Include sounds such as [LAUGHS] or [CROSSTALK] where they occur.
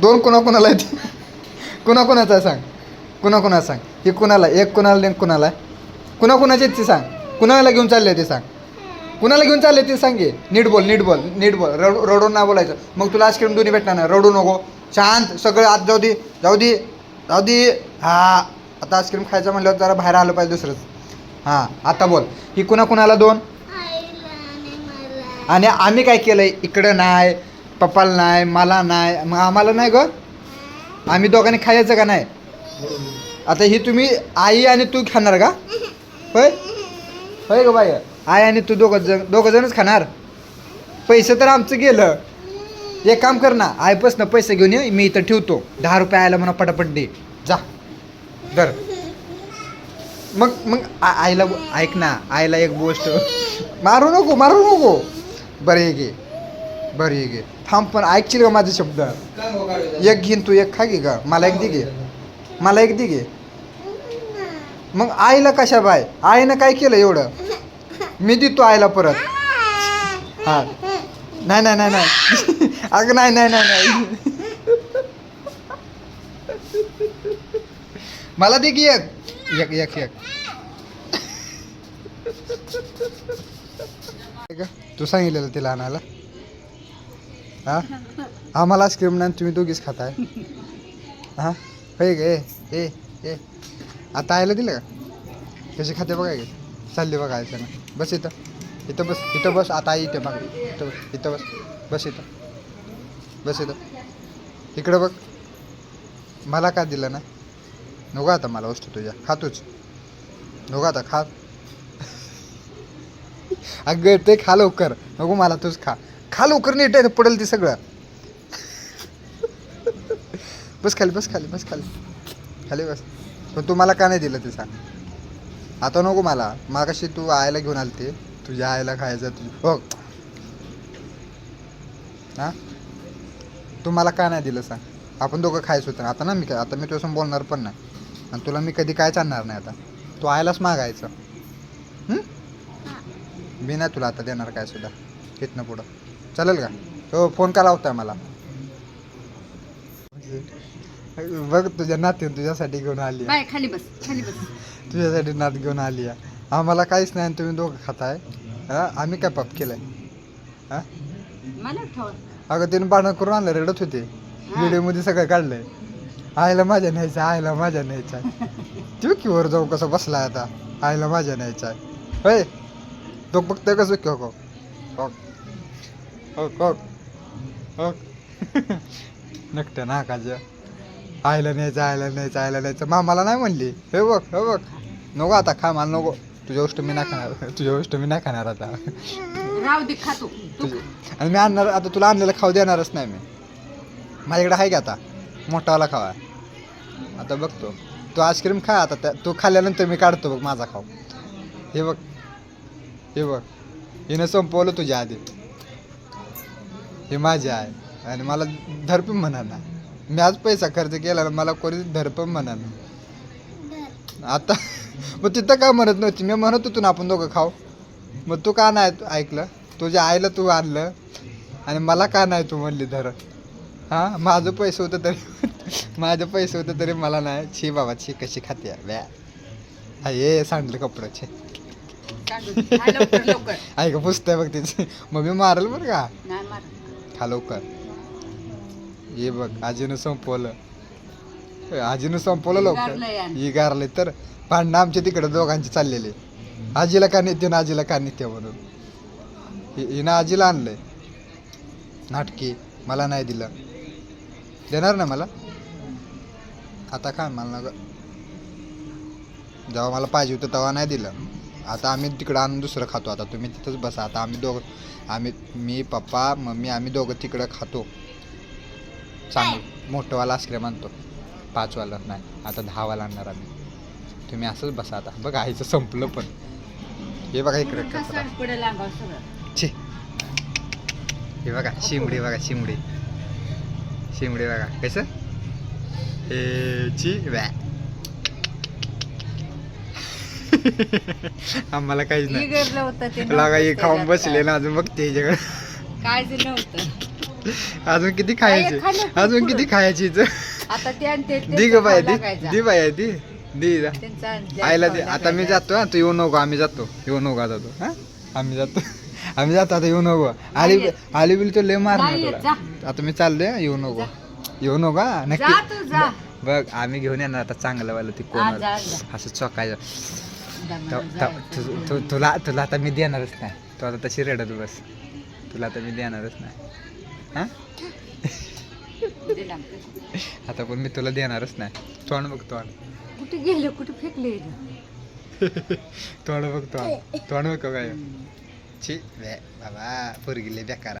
दोन कुणा कुणाला आहेत? कुणा कुणाचा आहे सांग. कुणा कुणा सांग. हे कुणाला? एक कुणाला आणि कुणाला? आहे? कुणा कुणाचे आहेत ते सांग. कुणाला घेऊन चालले ते सांग. कुणाला घेऊन चालले ते सांग ये नीट बोल नीट बोल नीट बोल. रड रडून नाही बोलायचं. मग तुला आईस्क्रीम दोन्ही भेटणार नाही. रडू नको. शांत सगळं आत जाऊ दे. जाऊ दे. जाऊ दे. हा. आता आईस्क्रीम खायचं म्हणल्यावर जरा बाहेर आलं पाहिजे दुसरंच. हां. आता बोल. ही कुणा कुणाला दोन आणि आम्ही काय केलंय? इकडं नाही. पप्पाला नाही मला नाही मग आम्हाला नाही ग? आम्ही दोघांनी खायचं का नाही? आता ही तुम्ही आई आणि तू खाणार का? होय? होय ग बाई? आई आणि तू दोघं जण दोघं जणच खाणार? पैसे तर आमचं गेलं. एक काम कर ना आईपासनं पैसे घेऊन ये मी इथं ठेवतो. दहा रुपये आयला म्हणा पटापट दे. जा. दर मग मग आईला ऐक ना आईला एक गोष्ट मारू नको मारू नको. बरं आहे घे. बरं ये घे थांब पण ऐकशील का माझे शब्द? एक घेईन तू एक खा घे का मला एक दे घे मला एक दे घे मग आईला कशा बाय? आईनं काय केलं एवढं? मी देतो आईला परत. हा. नाही नाही नाही नाही. अगं नाही नाही नाही नाही. मला दे की एक. एक एक एक? [LAUGHS] तू सांगितलेलं तिला आणायला हा? आम्हाला आईस्क्रीम नाही तुम्ही दोघीच खाताय. हा? होय गे ए ए आता आयला दिलं का? कशी खाते बघा गे चालली बघा आयचं ना बस इथं. इथं बस इथं बस. आता आई इथे बघ इथं बस इथं बस. बस इथं. बस इथं. इकडं बघ. मला का दिलं ना नको आता मला वस्तू तुझ्या. खातोच नको आता खा. अगं ते खा लवकर. नको मला तूच खा. खा लवकर नीट आहे पडेल ते सगळं. बस खाली बस खाली बस खाली. खाली बस. पण तू मला का नाही दिलं ते सांग? आता नको मला. मागाशी तू आईला घेऊन आलते. तुझ्या आईला खायचं तुझ हो. हा? तू मला का नाही दिलं सांग? आपण दोघं खायचं होतं आता ना मी काय आता मी तुझ्यासमोर बोलणार पण नाही. आणि तुला मी कधी कायच आणणार नाही आता. तू आयलाच मागायचं? मी नाही तुला आता देणार काय सुद्धा. इथनं पुढं. चालेल का? हो फोन का लावताय मला? बघ तुझ्या नातीन तुझ्यासाठी घेऊन आली. बाय खाली बस खाली बस. तुझ्यासाठी नात घेऊन आली आहे. आम्हाला काहीच नाही आणि तुम्ही दोघं खाताय. हा आम्ही काय पाप केलंय? हा? मला ठेव. अगं तिने भांडण करून आणलं रडत होते. व्हिडिओमध्ये सगळं काढलंय. आईला माझ्या न्यायचं आईला माझ्या न्यायचा तू की वर जाऊ कसं बसलाय आता? आईला माझ्या न्यायचा होय? तो बघतोय कसं की हो. हो हो हो नकट्या नाकाच्या आईला न्यायचं आईला न्यायचं आईला न्यायचं. मामाला नाही म्हणली. हे बघ हे बघ. नको आता खा मला नको. तुझ्या गोष्ट मी नाही खाणार. तुझ्या गोष्ट मी नाही खाणार आता. राव दे खातो तू. तुझे आणि मी आणणार आता तुला आणलेलं खाऊ देणारच नाही मी. माझ्याकडे आहे का आता? मोठावाला खावा आता बघतो तू आईस्क्रीम खा आता. त्या तू खाल्ल्यानंतर मी काढतो बघ माझा खाऊ. हे बघ. हे बघ. हिनं संपवलं तुझ्या आधी. हे माझे आहे. आणि मला धरपण म्हणा ना. मी आज पैसा खर्च केला ना मला कोणी धरपण म्हणा ना. आता मग तिथं का म्हणत नव्हती? मी म्हणत होतो ना आपण दोघं खाऊ. मग तू का नाही ऐकलं? तुझ्या आईला तू आणलं. आणि मला का नाही तू म्हणली धर हां माझं पैसे होतं तरी माझं पैसे होतं तरी मला नाही. छी बाबा छी कशी खाते? व्या. हा, ये सांडलं कपडं छे. काढून खा लवकर. लवकर ऐक पुसतंय बघ तिची. मम्मी मारल बरं का? खा लवकर ये बघ आजीनं संपवलं. आजीनं संपवलं लवकर. ही गारले तर भांडणं आमच्या तिकडे दोघांची चाललेली. आजीला का नेते ना आजीला का नेते म्हणून. हि- हिनं आजीला आणलंय. नाटकी मला नाही दिलं. देणार ना मला? आता काय मला जेव्हा मला पाहिजे होतं तेव्हा नाही दिलं. आता आम्ही तिकडं आणून दुसरं खातो. आता तुम्ही तिथंच बसा. आता आम्ही दोघं आम्ही मी पप्पा मम्मी आम्ही दोघं तिकडं खातो. चांगलं. मोठंवाला आईस्क्रीम आणतो. पाचवाला नाही. आता दहावाला आणणार आम्ही. तुम्ही असंच बसा आता. बघा आईचं संपलं पण. हे बघा इकडे छे हे बघा शिमडी बघा शिमडी. शिमडी बघा. कसं? हे ची व्या. [LAUGHS] आम्हाला काहीच नाही. होतं ते लागा हे खाऊन बसले ना अजून बघते काय काय जे नव्हतं. [LAUGHS] अजून किती खायची? खाल्लं? अजून किती. खायची इथं? आता ते आणि ते- दी ग बाय दी लागायचा. दी बाय दी दी जा. त्यांचा आणि आईला दे. आता मी. जातो हा. तू येऊ नको आम्ही जातो. येऊ नको आता तू हा? आम्ही जातो. [LAUGHS] आम्ही जातो आता येऊ नको. आली नाही आली बिल तो लय मारणार नाही येत, तुला. आता मी चाललोय येऊ नको. येऊ नको हा. जा तू नक्की जा. बघ आम्ही घेऊन येणार आता चांगलं वाला ती हा, कोण जा, जा. असं चौकायचं. त- त- जायचं. तु- तु- तुला तुला आता मी देणारच नाही तू आता तशी रडत बस तुला आता मी देणारच नाही हा दिला. आता पण मी तुला देणारच नाही तोंड बघ तोंड कुठे गेले कुठे फेकले तोंड बघ तोंड तोंड बघ काय छी बे बाबा पोरगी लय बेकार